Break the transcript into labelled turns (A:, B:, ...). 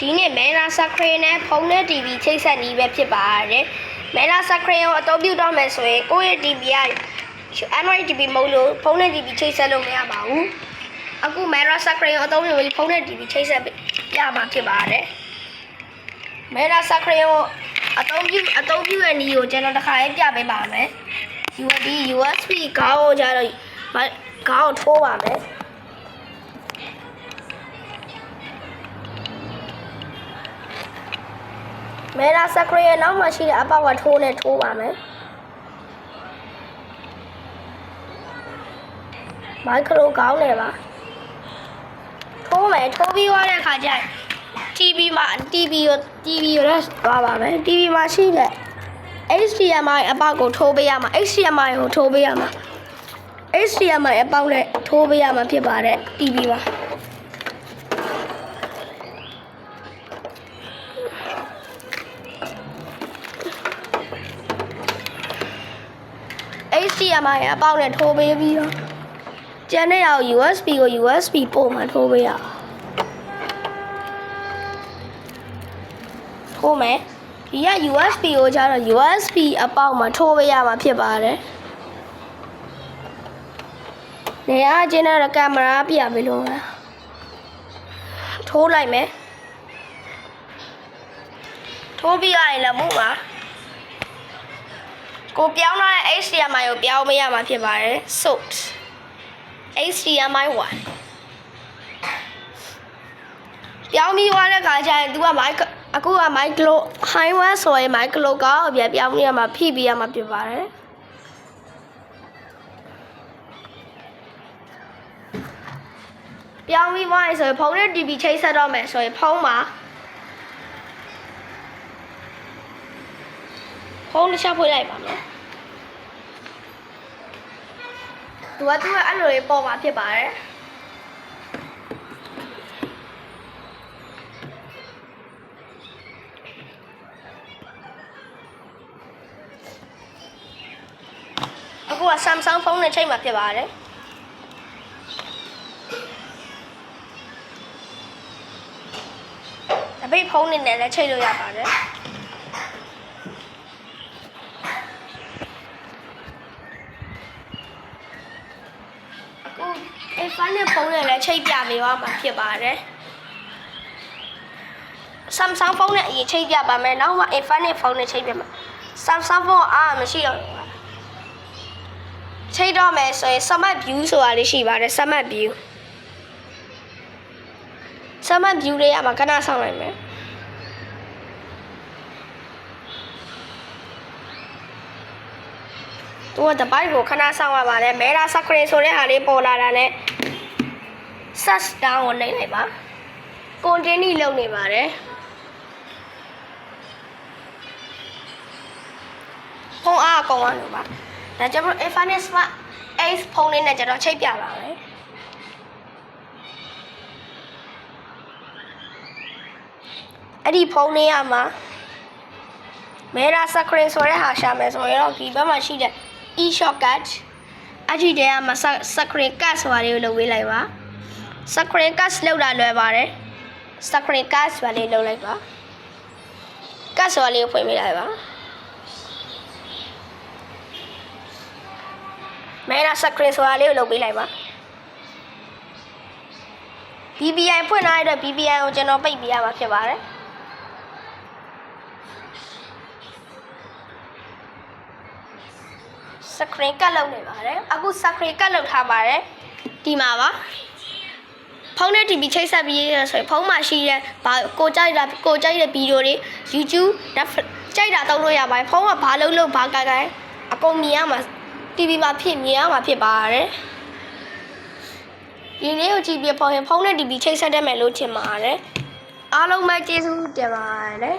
A: ဒီနေ့မဲလာစခရင်နဲ့ဖုန်းနဲ့ TV ချိတ်ဆက်နီးပဲဖြစ်ပါတယ်မဲလာစခရင်ကိုအသုံးပြုတော့မယ်ဆိုရင်ကိုယ့်ရဲ့ TV က Android TV မဟုတ်လို့ဖုန်းနဲ့ TV ချိတ်ဆက်လို့မရပါဘူးအခုမဲလာစခရင်ကိုအသုံးပြုပြီးဖုန်းနဲ့ TV ချိတ်ဆက်ပြမှာဖြစ်ပါတယ်မဲလာစခရင်ကိုအသုံးပြုအသုံးပြုရဲ့နီးကိုကျွန်တော်တစ်ခါလေးပြပေးပါမယ် USB USB ကောင်းကိုကြတော့ကောင်းထိုးပါမယ် မဲလာစကရီရဲ့နောက်မှာရှိတဲ့အပေါက်ကထိုးနဲ့ထိုးပါမယ်မိုက်ခရိုကောင်းတယ်ပါထိုးမယ်ထိုးပြီးသွားတဲ့အခါကျရင် TV မှာ TV ကို TV ကိုလည်းသွားပါမယ် TV မှာရှိတဲ့ HDMI အပေါက်ကိုထိုးပေးရမှာ HDMI ကိုထိုးပေးရမှာ HDMI အပေါက်နဲ့ထိုးပေးရမှာဖြစ်ပါတယ် TV ပါ HDMI အပေါက်နဲ့ထိုးပေးပြီးတော့ကျန်တဲ့အောင် USB ကို USB ပို့မှထိုးပေးရအောင်ထိုးမယ်ဒီက USB ကိုကျတော့ USB အပေါက်မှာထိုးပေးရမှာဖြစ်ပါတယ်နေရာကျင်းတဲ့ကင်မရာပြပေးလို့မယ်ထိုးလိုက်မယ်ထိုးပြီးရရင်လည်းမှုပါ ကိုပြောင်းလာတဲ့ HDMI ကိုပြောင်းမရမှာဖြစ်ပါတယ် source HDMI 1ပြောင်းပြီးသွားတဲ့ခါကျရင် तू က mic အခုက micro high one ဆိုရင် micro ကောင်းပြန်ပြောင်းရမှာဖိပြီးရမှာဖြစ်ပါတယ်ပြောင်းပြီးသွားရင်ဆိုရင်ဖုန်းနဲ့ TV ချိတ်ဆက်တော့မယ်ဆိုရင်ဖုန်းမှာ ဖုန်းတစ်ချက်ဖွင့်လိုက်ပါမယ်သူကသူကအဲ့လိုလေးပေါ်မှာဖြစ်ပါတယ်အခုက Samsung ဖုန်းနဲ့ချိန်မှာဖြစ်ပါတယ်အပိတ်ဖုန်းနဲ့လည်းချိန်လို့ရပါတယ် နဲ့ဖုန်းနဲ့လည်းချိန်ပြပေးသွားမှာဖြစ်ပါတယ် Samsung ဖုန်းနဲ့အရင်ချိန်ပြပါမယ်နောက်မှ A5 နဲ့ဖုန်းနဲ့ချိန်ပြမှာ Samsung ဖုန်းကအားမရှိတော့ဘူးပါချိန်တော့မယ်ဆိုရင် Smart View ဆိုတာလေးရှိပါတယ် Smart View Smart View လေးရမှာခဏဆောင်လိုက်မယ်သူကတပိုက်ကိုခဏဆောင်ရပါတယ်မဲလာစကရင်ဆိုတဲ့ဟာလေးပေါ်လာတာနဲ့ search down ကိုနှိပ်လိုက်ပါ continue လုပ်နေပါတယ်ဖုန်းအားအကုန်အောင်လို့ပါဒါကြောင့်မို့ Infinix Smart Ace ဖုန်းလေးနဲ့ကျွန်တော်ချိတ်ပြပါမယ်အဲ့ဒီဖုန်းလေးရမှာမဲရာစကရင်ဆိုတဲ့ဟာရှာမယ်ဆိုရင်တော့ဒီဘက်မှာရှိတဲ့ e-shortcut အဲ့ဒီတဲမှာစကရင် cut ဆိုတာလေးကိုလုပ်ပေးလိုက်ပါ စကရင် cut လောက်တာလွယ်ပါတယ်စကရင် cut ဆိုတာလေးလုပ်လိုက်ပါ cut ဆိုတာလေးကိုဖွင့်ပေးလိုက်ပါမဲရာစကရင်ဆိုတာလေးကိုလုပ်ပေးလိုက်ပါ BBI ဖွင့်ထားတဲ့အတွက် BBI ကိုကျွန်တော်ပိတ်ပြရမှာဖြစ်ပါတယ်စကရင်ကတ်လုပ်နေပါတယ်အခုစကရင်ကတ်လုပ်ထားပါတယ်ဒီမှာပါ ဖုန်းနဲ့ TV ချိတ်ဆက်ပြီးရဆိုရင်ဖုန်းမှာရှိတဲ့ဘာကိုကြိုက်တာကိုကြိုက်တဲ့ဗီဒီယိုတွေ YouTube ကြိုက်တာတောက်လို့ရပါတယ်ဖုန်းကဘာလုံးလုံးဘာကိုင်ကိုင်အကုန်မြင်ရမှာ TV မှာဖြစ်မြင်ရမှာဖြစ်ပါတယ်ဒီလေးကိုကြည့်ပြဖုန်းဖုန်းနဲ့ TV ချိတ်ဆက်တတ်မယ်လို့ထင်ပါတယ်အားလုံးပဲကျေးဇူးတင်ပါတယ်